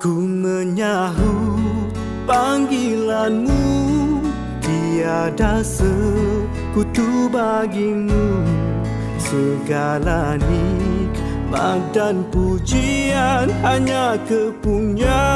Ku menyahut panggilanmu. Tiada sekutu bagimu. Segala nikmat dan pujian Hanya kepunyaanmu